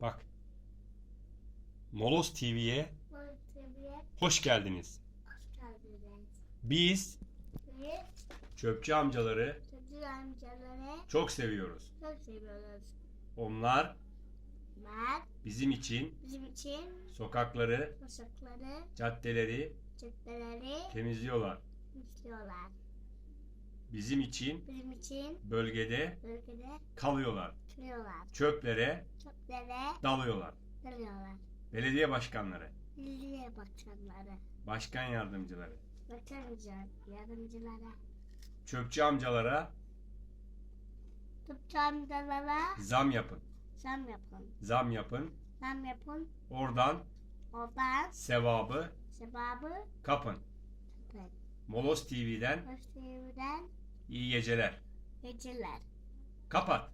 Bak. Molos TV'ye hoş geldiniz. hoş geldiniz. Biz Biz çöpçü amcaları çocuk amcaları çok seviyoruz. çok seviyoruz. Onlar Ben bizim için bizim için sokakları, uşakları, caddeleri caddeleri temizliyorlar. istiyorlar. Bizim için Bizim için bölgede bölgede kalıyorlar. Çöplere Çöplere dalıyorlar. dalıyorlar. Belediye başkanları, Belediye başkanları, başkan yardımcıları, bakanca yardımcılara, çöpçü amcalara topçu amcalara zam yapın. zam yapın. Zam yapın. Zam yapın. Oradan Oradan sevabı sebabı kapın. kapın. Molos TV'den Hoş TV'den iyi geceler. geceler. Kapat.